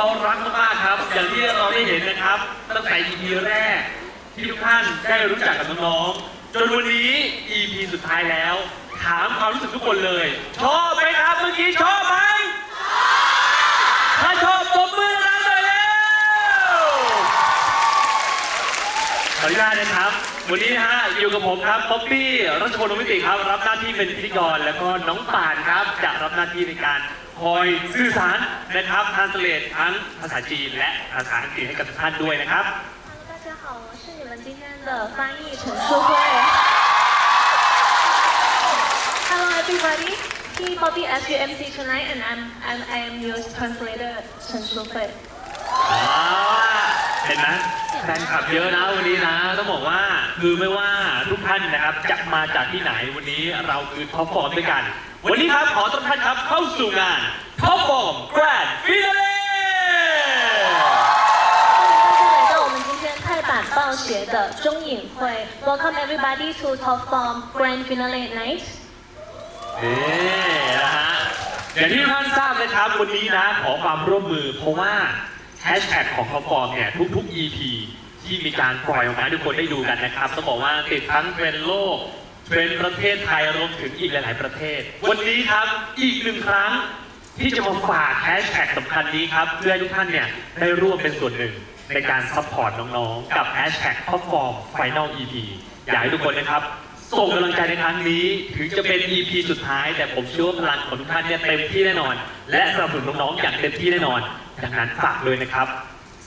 เขารักมากๆครับ อย่างที่เราได้เห็นนะครับ ตั้งแต่ EP แรก ที่ทุกท่านได้รู้จักกับน้องๆ จนวันนี้ EP สุดท้ายแล้ว ถามความรู้สึกทุกคนเลย ชอบไหมครับเมื่อกี้ชอบไหมถ้าชอบตบมือดังเลยเร็วขออนุญาตนะครับ วันนี้นะฮะอยู่กับผมครับป๊อปปี้รัชพลวิติครับ รับหน้าที่เป็นพิธีกรแล้วก็น้องป่านครับจะรับหน้าที่ในการ คอยสื่อสารนะครับทานสเลตทั้งภาษาจีนและภาษาอังกฤษให้กับทุกท่านด้วยนะครับ 大家好，我是你们今天的翻译陈淑慧。Hello everybody, P Bobby as your MC tonight and I'm, I'm I am your translator 陈淑慧。 เอาล่ะเห็นไหมแฟนคลับเยอะนะวันนี้นะ ต้องบอกว่าคือไม่ว่าทุกท่านนะครับจะมาจากที่ไหนวันนี้เราคือท็อปฟอร์มด้วยกัน วันนี้ครับขอต้อนรับท่านครับเข้าสู่งานท็อปฟอร์มแกรนด์ฟินาเล่ 欢迎大家来到我们今天泰版暴雪的中影会。Welcome everybody to Top Form Grand Finale Night. นี่นะฮะอย่างที่ทุกท่านทราบนะครับ วันนี้นะขอความร่วมมือ เพราะว่า แฮชแท็กของท็อปฟอร์มเนี่ยทุกๆ EP ที่มีการปล่อยออกมาให้ทุกคนได้ดูกันนะครับต้องบอกว่าติดทั้งเทรนด์โลกเทรนด์ประเทศไทยรวมถึงอีกหลาย ๆ ประเทศ วันนี้ครับอีกหนึ่งครั้งที่จะมาฝากแฮชแท็กสำคัญนี้ครับ เพื่อให้ทุกท่านเนี่ยได้ร่วมเป็นส่วนหนึ่งในการซัพพอร์ตน้องๆ กับแฮชแท็กท็อปฟอร์มไฟนอล EP อยากให้ทุกคนนะครับ ส่งกำลังใจในครั้งนี้ ถึงจะเป็น EP สุดท้าย แต่ผมเชื่อว่าพลังของทุกท่านเนี่ยเต็มที่แน่นอน และสนับสนุนน้องๆอย่างเต็มที่แน่นอน ดังนั้นฝากเลยนะครับ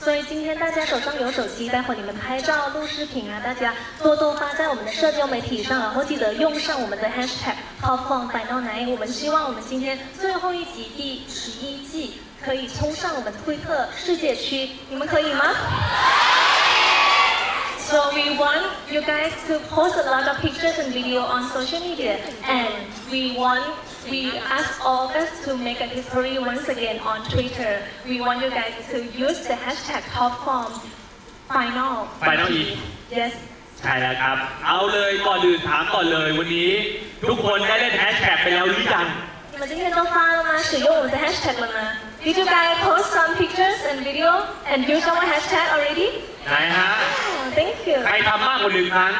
所以今天大家手上有手机，待会你们拍照、录视频啊，大家多多发在我们的社交媒体上，然后记得用上我们的 hashtag Top Form Final Night。我们希望我们今天最后一集第十一季可以冲上我们推特世界区，你们可以吗 So we want you guys to post a lot of pictures and video on social media, and we want we ask all of us to make a history once again on Twitter. We want you guys to use the hashtag top form final. ไปน้องอีก Yes. ใช่แล้วครับ เอาเลยก่อนอื่นถามก่อนเลยวันนี้ ทุกคนได้เล่นแฮชแท็กไปแล้วหรือยัง Did you guys post some pictures and video and use our hashtag already? ไหนฮะ thank you. ใครทำมากกว่าหนึ่งครั้ง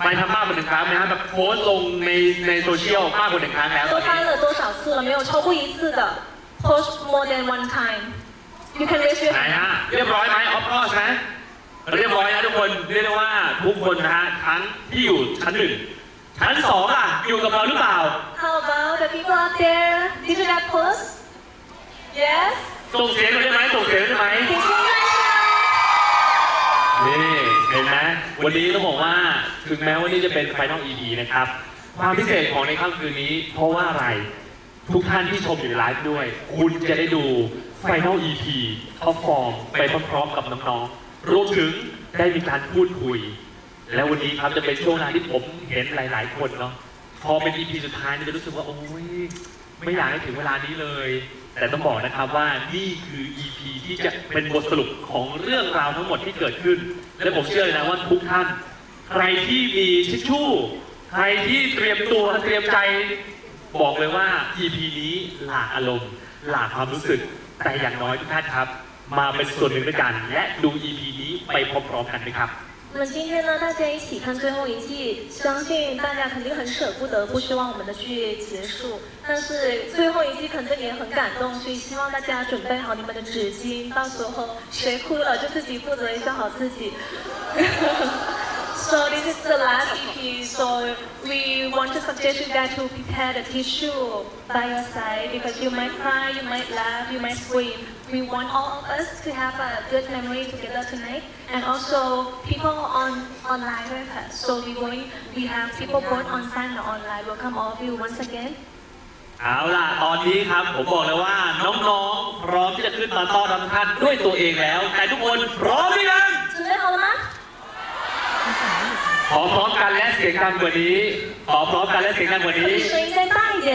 ใครทำมากกว่าหนึ่งครั้งไหมฮะแบบโพสต์ลงในในโซเชียลมากกว่าหนึ่งครั้งแล้วต 都 อนนี้ 发了多少次了？没有超过一次的，post more than one time. You can raise your ไหน hand. ฮะเรียบร้อยไหมออฟคอสไหมเรียบร้อยนะทุกคนเรียกได้ว่าทุกคนนะฮะทั้งที่อยู่ชั้นหนึ่งชั้นสองล่ะอยู่กับเราหรือเปล่า How about the people out there? Did you guys post? Yes. ส่งเสียงหน่อยได้ไหมส่งเสียงได้ไหม 请听一下。 นี่เห็นไหมวันนี้ต้องบอกว่าถึงแม้ว่านี่จะเป็นไฟนอล EP นะครับ ความพิเศษของในค่ำคืนนี้ เพราะว่าอะไรทุกท่านที่ชมอยู่ในไลฟ์ด้วย คุณจะได้ดูไฟนอล EP ท็อปฟอร์มไปพร้อมๆกับน้องๆรวมถึงได้มีการพูดคุย แล้ววันนี้ครับจะเป็นช่วงเวลาที่ผมเห็นหลาย ๆ คนเนาะพอเป็น EP สุดท้ายนี่ยจะรู้สึกว่าโอ้ยไม่อยากให้ถึงเวลานี้เลย แต่ต้องบอกนะครับว่านี่คือ EP ที่จะเป็นบทสรุปของเรื่องราวทั้งหมดที่เกิดขึ้น และผมเชื่อเลยนะว่าทุกท่าน ใครที่มีทิชชู่ ใครที่เตรียมตัวเตรียมใจ บอกเลยว่า EP นี้หลากอารมณ์ หลากความรู้สึก แต่อย่างน้อยทุกท่านครับ มาเป็นส่วนหนึ่งด้วยกัน และดู EP นี้ไปพร้อมๆกันนะครับ 那么今天呢，大家一起看最后一季，相信大家肯定很舍不得，不希望我们的剧结束。但是最后一季肯定也很感动，所以希望大家准备好你们的纸巾，到时候谁哭了就自己负责一下好自己。So this is the last EP. So we want to suggest you guys to prepare the tissue by your side because you might cry, you might laugh, you might scream. We want all of us to have a good memory together tonight, and also people on online with us. So we going, we have people both on site and online. Welcome all of you once again. เอาล่ะ ตอนนี้ครับผมบอกเลยว่าน้องๆ พร้อมที่จะขึ้นมาต้อนรับท่านด้วยตัวเองแล้ว แต่ทุกคนพร้อมหรือยัง ขอพร้อมกันและเสียงดังกว่านี้ ขอพร้อมกันและเสียงดังกว่า 可 นี้ 以声音再大一点。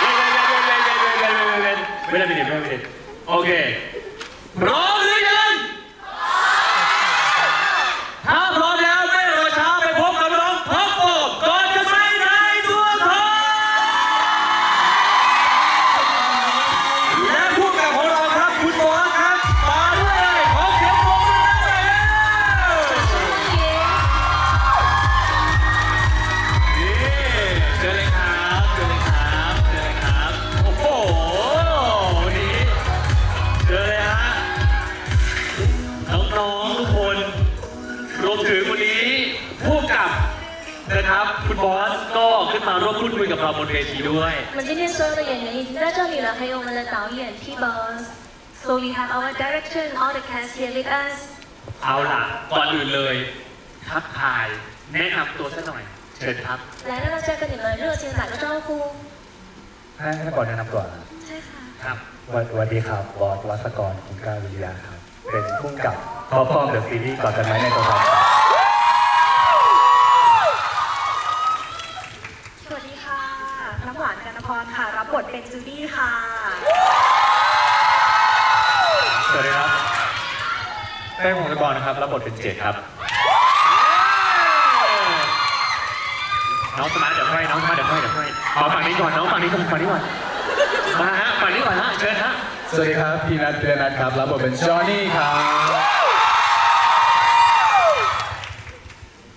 เว้นเว้นเว้นเว้นเว้นเว้นเว้นเว้นเว้นไม่ได้ไม่ได้ไม่ได้ไม่ได้โอเค พร้อม 这里了，还有我们的导演 T Boss。So we have our director and all the cast here with us. เอาล่ะ ก่อนอื่นเลยทักทาย แนะนำตัวสักหน่อย เชิญครับ 来，让大家跟你们热情打个招呼。 ให้ให้ก่อนแนะนำตัวนะ ใช่ค่ะ ครับ สวัสสวัสดีครับบอสวัสกรคุณก้าวิริยาครับ เป็นผู้กำกับพอพอมเดอะซีรีส์ก่อนกันไหมในตัวครับ ค่ะรับบทเป็นจูดี้ค่ะ สวัสดีครับแป้งพงศกรนะครับ รับบทเป็นเจดครับ น้องสมาร์ทเดี๋ยวให้น้องสมาร์ทเดี๋ยวให้เดี๋ยวให้เอาฝั่งนี้ก่อน น้องฝั่งนี้ก่อนฝั่งนี้ก่อน มาฮะ ฝั่งนี้ก่อนฮะ เชิญฮะ สวัสดีครับ พีนัทเพียนัทครับ รับบทเป็นจอห์นนี่ครับ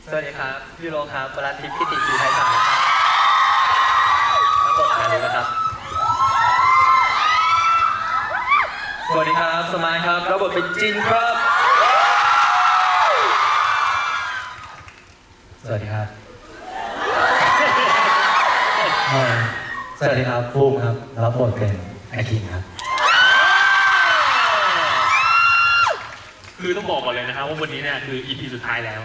สวัสดีครับพี่โรครับวราทิพย์พิติศรีไทยสารครับรับบทงานนี้นะครับ สวัสดีครับ สมายครับรับบทเป็นจินครับ สวัสดีครับ สวัสดีครับภูมิครับรับบทเป็นไอคินครับ คือต้องบอกก่อนเลยนะครับว่าวันนี้เนี่ยคือ EP สุดท้ายแล้ว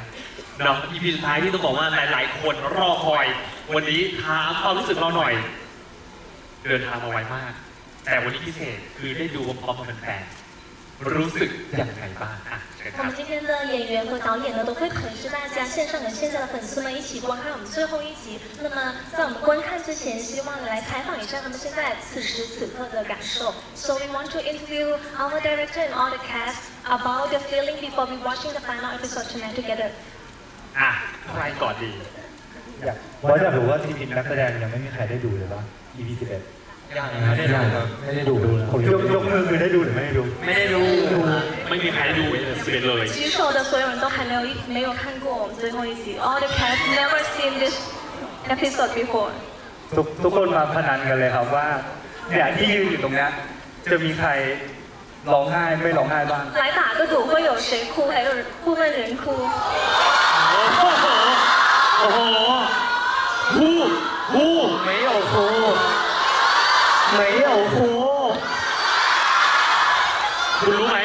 เนาะ EP สุดท้ายที่ต้องบอกว่าหลาย ๆ คนรอคอย วันนี้ถามความรู้สึกเราหน่อย เดินทางมาไวมาก แต่วันนี้พิเศษคือได้ดูพร้อมๆกับแฟนๆรู้สึกอย่างไรบ้างอ่ะเชิญค 我 รับ 们今天的演员和导演呢，都会陪着大家线上跟线下的粉丝们一起观看我们最后一集。那么在我们观看之前，希望来采访一下他们现在此时此刻的感受。So we want to interview our director and all the cast about the feeling before we watching the final episode tonight together. อ่ะใครก่อนดี อยากบอสอยากรู้ว่าทีมนักแสดงยังไม่มีใครได้ดูเลยป่ะ EP 11 ยังไม่ได้ดูครับ ไม่ได้ดูผมยกยกมือคือได้ดูหรือไม่ได้ดู ไม่ได้ดู ไม่มีใครดูสิบเอ็ดเลย 举手的所有人都还没有一没有看过我们最后一集，all the cast never seen this episode before。 ทุกทุกคนมาพนันกันเลยครับว่าเนี่ยที่ยืนอยู่ตรงเนี้ยจะมีใครร้องไห้ไม่ร้องไห้บ้าง 来打个赌，会有谁哭，还有部分人哭。 โอ้โหโอ้โหคู่คู่ 没有哭 有 没有哭 คุณรู้ไหม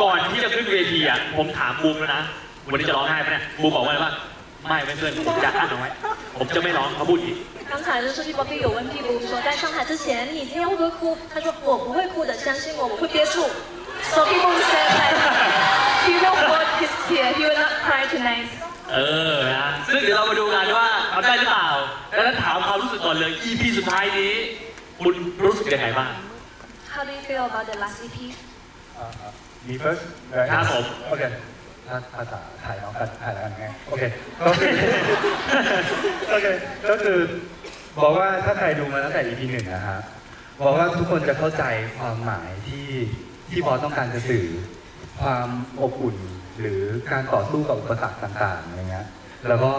ก่อนที่จะขึ้นเวทีอ่ะผมถามบูมแล้วนะ วันนี้จะร้องไห้ไหมเนี่ยบูมบอกว่าอะไรบ้างไม่ไม่เพื่อนผมจะอั้นเอาไว้ ผมจะไม่ร้องเขาพูดอีก 刚才就是 P Bobby 有问 P 布说，在上台之前，你今天会不会哭？他说我不会哭的，相信我，我会憋住。So P Bobby said that he will hold his tear, he will not cry tonight. เออนะซึ่งเดี๋ยวเรามาดูกันว่าทำได้หรือเปล่าดังนั้นถามความรู้สึกก่อนเลย EP สุดท้ายนี้ คุณรู้สึกยังไงบ้าง How do you feel about the last EP? มี first ครับผม โอเคถ้าภาษาไทยน้องกันไทยแล้วกันไงโอเคก็คือโอเคก็คือบอกว่าถ้าใครดูมาตั้งแต่ EP หนึ่งนะฮะบอกว่าทุกคนจะเข้าใจความหมายที่ที่บอสต้องการจะสื่อ ความอบอุ่นหรือการต่อสู้กับอุปสรรคต่างๆอะไรเงี้ยแล้วก็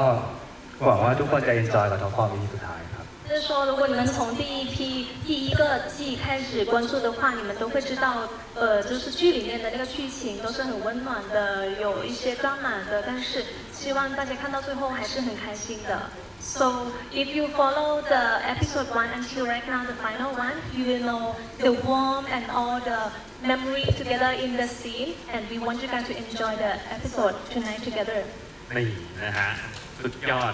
หวังว่าทุกคนจะ enjoy กับท็อปฟอร์ม EP สุดท้ายครับ 就是说，如果你们从第一批第一个季开始关注的话，你们都会知道，呃，就是剧里面的那个剧情都是很温暖的，有一些抓马的，但是希望大家看到最后还是很开心的。So if you follow the episode one until right now, the final one, you will know the warmth and all the memory together in the scene, and we want you guys to enjoy the episode tonight together. นี่นะฮะ สุดยอด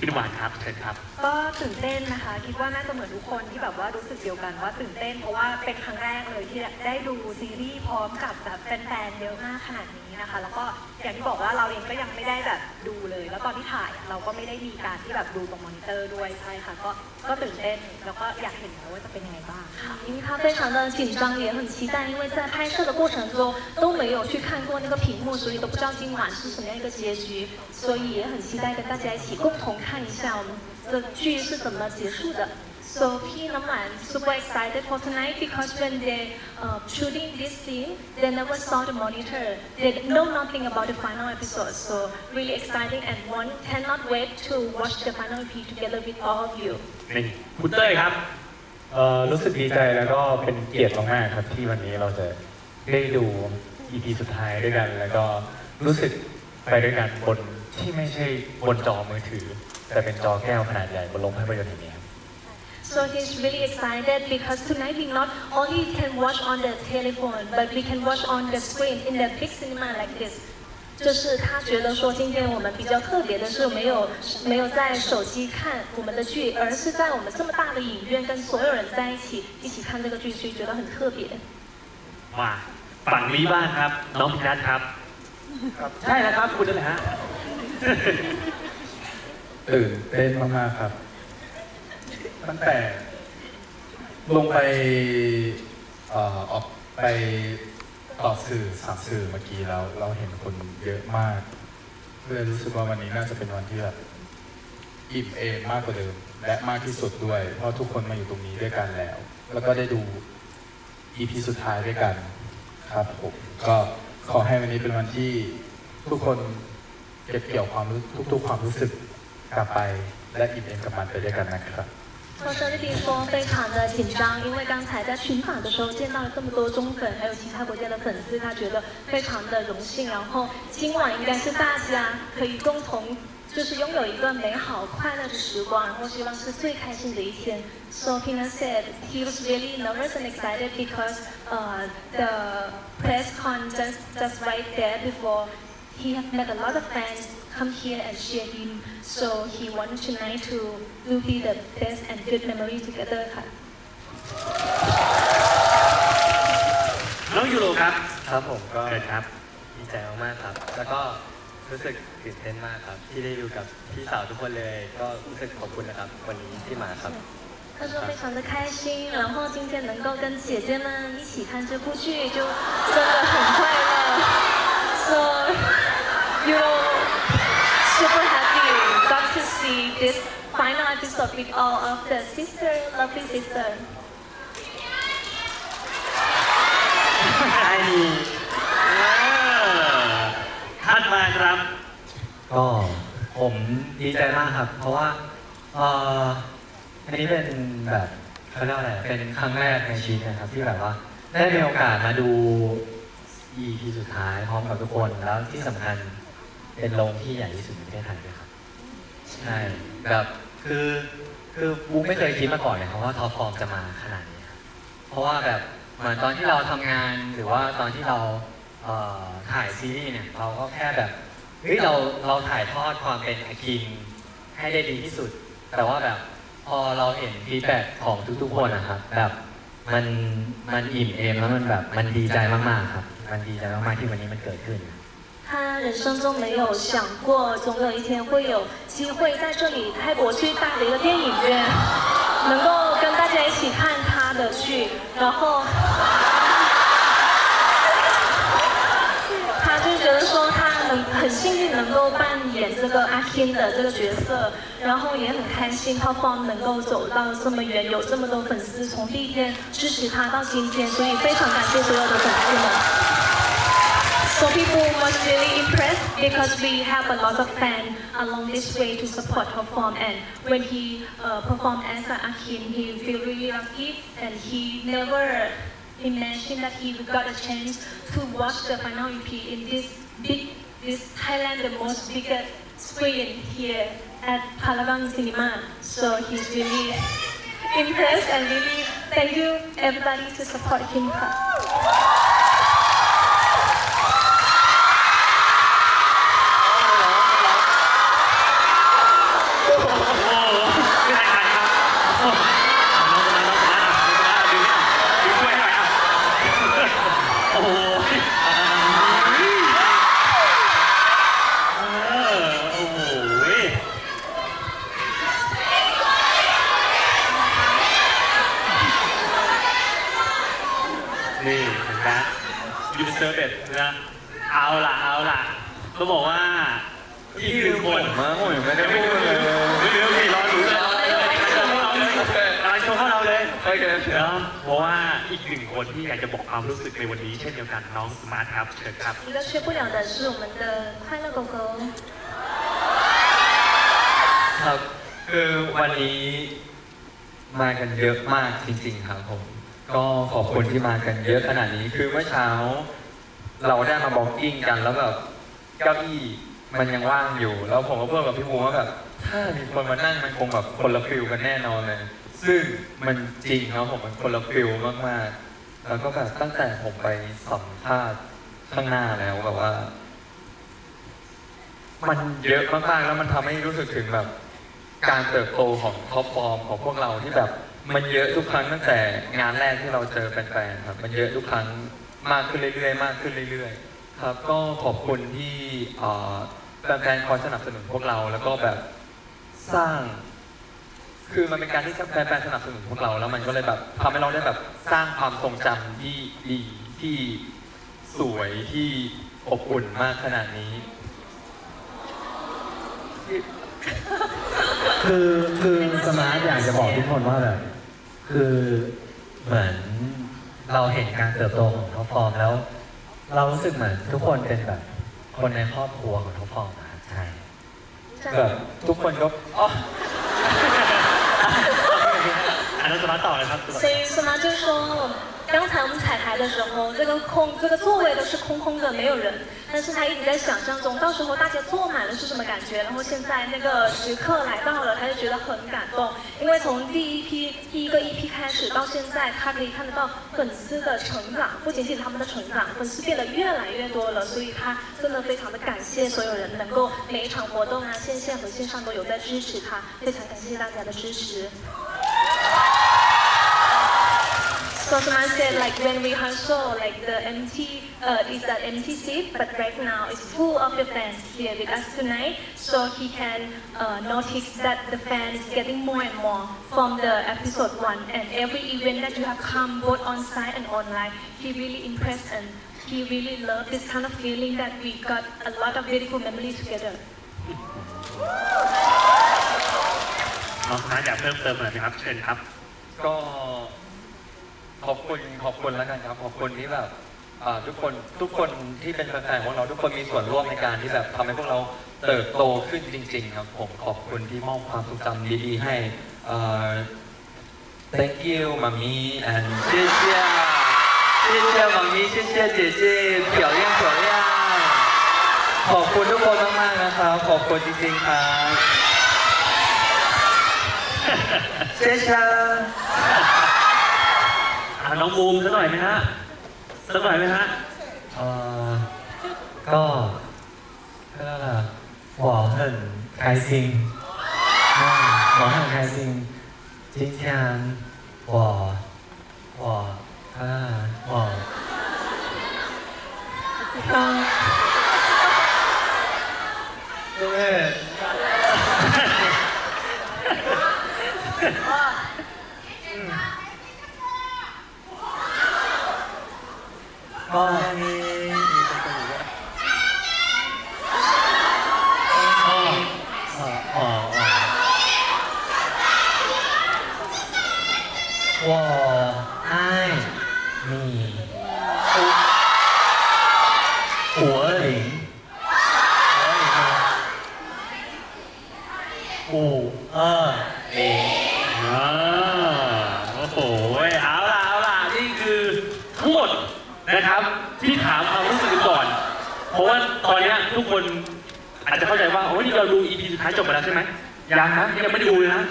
พี่นวานครับเชิญครับ ก็ตื่นเต้นนะคะ คิดว่าน่าจะเหมือนทุกคนที่แบบว่ารู้สึกเดียวกันว่าตื่นเต้นเพราะว่าเป็นครั้งแรกเลยที่ได้ดูซีรีส์พร้อมกับแบบแฟนๆเยอะมากขนาดนี้นะคะ แล้วก็ อย่างที่บอกว่าเราเองก็ยังไม่ได้แบบดูเลย แล้วตอนที่ถ่ายเราก็ไม่ได้มีการที่แบบดูตรงมอนิเตอร์ด้วยใช่ค่ะ ก็ก็ตื่นเต้นแล้วก็อยากเห็นว่าจะเป็นยังไงบ้างค่ะ 因为他非常的紧张，也很期待，因为在拍摄的过程中都没有去看过那个屏幕，所以都不知道今晚是什么样一个结局，所以也很期待跟大家一起共同看一下我们的剧是怎么结束的。 So P Naman super excited for tonight because when they uh, shooting this scene, they never saw the monitor. They know nothing about the final episode. So really exciting and one cannot wait to watch the final EP together with all of you. นี่คุณเต้ยครับเอ่อรู้สึกดีใจแล้วก็เป็นเกียรติมากๆครับที่วันนี้เราจะได้ดู EP สุดท้ายด้วยกัน แล้วก็รู้สึกไปด้วยกันบนที่ไม่ใช่บนจอมือถือ แต่เป็นจอแก้วขนาดใหญ่บนโรงภาพยนตร์แห่งนี้ครับ So he's really excited because tonight we not only can watch on the telephone, but we can watch on the screen in the big cinema like this. 就是他觉得说，今天我们比较特别的是，没有没有在手机看我们的剧，而是在我们这么大的影院跟所有人在一起一起看这个剧，所以觉得很特别。 มาฝั่งนี้บ้างครับ น้องพินัทครับ ใช่แล้วครับคุณนั่นแหละฮะ ตื่นเต้นมากๆครับ ตั้งแต่ ลงไปเอ่อออกไปต่อสื่อสามสื่อเมื่อกี้แล้ว เราเห็นคนเยอะมากเลยรู้สึกว่าวันนี้น่าจะเป็นวันที่แบบอิ่มเอมมากกว่าเดิม และมากที่สุดด้วย เพราะทุกคนมาอยู่ตรงนี้ด้วยกันแล้ว แล้วก็ได้ดู EP สุดท้ายด้วยกันครับผมก็ขอให้วันนี้เป็นวันที่ทุกคนเก็บเกี่ยวความรู้ทุกๆ ความรู้สึกกลับไป และอิ่มเอมกับมันไปด้วยกันนะครับ 说生日地说非常的紧张，因为刚才在群访的时候见到了这么多中粉，还有其他国家的粉丝，他觉得非常的荣幸。然后今晚应该是大家可以共同就是拥有一个美好快乐的时光，然后希望是最开心的一天。So Pina said he was really nervous and excited because uh, the press con just just right there before he have met a lot of fans come here and cheer him. So he wanted tonight to will be the best and good memory together ค่ะ น้องยูโรครับ ครับผมก็ เชิญครับ ดีใจมากๆครับ แล้วก็รู้สึกตื่นเต้นมากครับ ที่ได้อยู่กับพี่สาวทุกคนเลย ก็รู้สึกขอบคุณนะครับ วันนี้ที่มาครับ 他说非常的开心，然后今天能够跟姐姐们一起看这部剧，就真的很快乐。So you know, This final episode with all of the sister, lovely sister. ไอ้ถัดมาครับ ก็ผมดีใจมากครับ เพราะว่าเอ่ออันนี้เป็นแบบเขาเรียกว่าอะไรเป็นครั้งแรกในชีวิตนะครับ ที่แบบว่า ได้มีโอกาสมาดู EP สุดท้ายพร้อมกับทุกคนแล้วที่สำคัญเป็นโรงที่ใหญ่ที่สุดในประเทศไทยด้วยครับ ใช่ แบบคือคือบุ๊กไม่เคยคิดมาก่อนเลยครับว่าท็อปฟอร์มจะมาขนาดนี้ครับเพราะว่าแบบเหมือนตอนที่เราทำงานหรือว่าตอนที่เราเอ่อถ่ายซีรีส์เนี่ยเราก็แค่แบบเฮ้ยเราเราถ่ายทอดความเป็นอาคินให้ได้ดีที่สุด แต่ว่าแบบพอเราเห็นฟีดแบ็ของทุกๆคนนะครับแบบมันมันอิ่มเอมแล้วมันแบบมันดีใจมากๆครับ มันดีใจมากๆที่วันนี้มันเกิดขึ้น 他人生中没有想过，总有一天会有机会在这里泰国最大的一个电影院，能够跟大家一起看他的剧，然后他就觉得说他能很幸运能够扮演这个阿 k 的这个角色，然后也很开心 Top Form 能够走到这么远，有这么多粉丝从第一天支持他到今天，所以非常感谢所有的粉丝们。So people was really impressed because we have a lot of fans along this way to support her form and when he uh, performed as Akin, he feel really lucky and he never imagined that he got a chance to watch the final EP in this big, this Thailand, the most biggest screen here at Paragon Cinema. So he's really impressed and really thank you everybody to support him. อร์เบตนะเอาล่ะเอาล่ะต้องบอกว่าอีกหนึ่งคน มาผมยังไม่ได้พูดเลย เร็วๆสิรอดูเลยกำลังโชว์เข้าเราเลย โอเค เนาะเพราะว่าอีกหนึ่งคนที่อยากจะบอกความรู้สึกในวันนี้ เช่นเดียวกันน้องสมาร์ทครับเชิญครับ 一个缺不了的是我们的快乐狗狗。 ครับคือวันนี้มากันเยอะมากจริง ๆ ครับผม ก็ขอบคุณที่มากันเยอะขนาดนี้ คือเมื่อเช้า เราได้มาบอกกิ้งกันแล้วแบบเก้าอี้มันยังว่างอยู่ แล้วผมก็เพูดกับพี่ภูมว่าแบบถ้ามีคนมานั่งมันคงแบบคนละฟิลกันแน่นอนเลย ซึ่งมันจริงครับผมมันคนละฟิลมากๆ แล้วก็แบบตั้งแต่ผมไปสัมภาษณ์ข้างหน้าแล้วแบบว่า มันเยอะมากๆแล้วมันทำให้รู้สึกถึงแบบ การเติบโตของท็อปฟอร์มของพวกเราที่แบบ มันเยอะทุกครั้งตั้งแต่งานแรกที่เราเจอแฟนๆครับ มันเยอะทุกครั้ง มากขึ้นเรื่อยๆ มากขึ้นเรื่อยๆ ครับ ก็ขอบคุณที่แฟนๆคอยสนับสนุนพวกเรา แล้วก็แบบสร้าง คือมันเป็นการที่แฟนๆสนับสนุนพวกเรา แล้วมันก็เลยแบบทำให้เราได้แบบสร้างความทรงจำที่ดีที่สวยที่อบอุ่นมากขนาดนี้ คือคือสมาร์ทอยากจะบอกทุกคนว่าแบบคือเหมือน เราเห็นการเติบโตของท็อปฟอร์มแล้ว เรารู้สึกเหมือนทุกคนเป็นแบบ คนในครอบครัวของท็อปฟอร์มนะครับใช่ แบบทุกคนก็อ๋อ อันนั้นสมาร์ทต่อเลยครับ 所以司马就说， 刚才我们彩排的时候，这个空这个座位都是空空的，没有人。但是他一直在想象中，到时候大家坐满了是什么感觉。然后现在那个时刻来到了，他就觉得很感动，因为从第一批第一个 EP 开始到现在，他可以看得到粉丝的成长，不仅仅他们的成长，粉丝变得越来越多了。所以他真的非常的感谢所有人能够每一场活动啊，线下和线上都有在支持他，非常感谢大家的支持。So someone said like when rehearsal, like the empty uh, is an empty seat, but right now it's full of the fans here with us tonight. So he can uh, notice that the fans is getting more and more from the episode one, and every event that you have come both on site and online, he really impressed and he really loved this kind of feeling that we got a lot of beautiful memories together. น้องสมาร์ทอยากเพิ่มเติมอะไรไหมครับ เชิญครับ ก็ ขอบคุณขอบคุณแล้วกันครับ ขอบคุณที่แบบอ่าทุกคนทุกคนที่เป็นแฟนๆของเรา ทุกคนมีส่วนร่วมในการที่แบบทำให้พวกเราเติบโตขึ้นจริง ๆ ครับ ผมขอบคุณที่มอบความทรงจำดีๆให้อ่า Thank you มามี and 谢谢谢谢มามี谢谢姐姐漂亮漂亮ขอบคุณทุกคนมากๆนะครับ ขอบคุณจริงๆครับ谢谢 อ่ะน้องบูมสักหน่อยไหมฮะสักหน่อยไหมฮะ เอ่อก็ก็นั่นแหละ我很开心嗯我很开心今天我我啊我对不对？ ก็ ยังนะยังไม่ได้ดูเลยนะ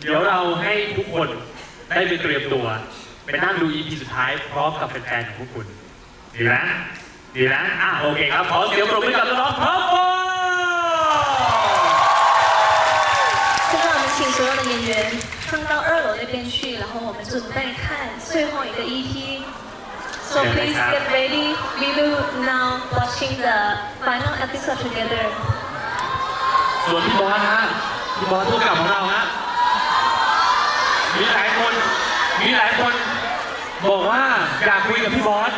เดี๋ยวเราให้ทุกคนได้ไปเตรียมตัวไปนั่งดู EP สุดท้ายพร้อมกับแฟนๆของพวกคุณ ดีนะดีนะอ่ะโอเคครับขอเสียงปรบมือกับน้องๆพร้อมกัน 现在我们请所有的演员上到二楼那边去，然后我们准备看最后一个 EP。So please get ready. We will now watching the final episode together. ส่วนพี่บอสฮะ พี่บอสผู้กำกับของเราฮะมีหลายคน มีหลายคน บอกว่าอยากคุยกับพี่บอส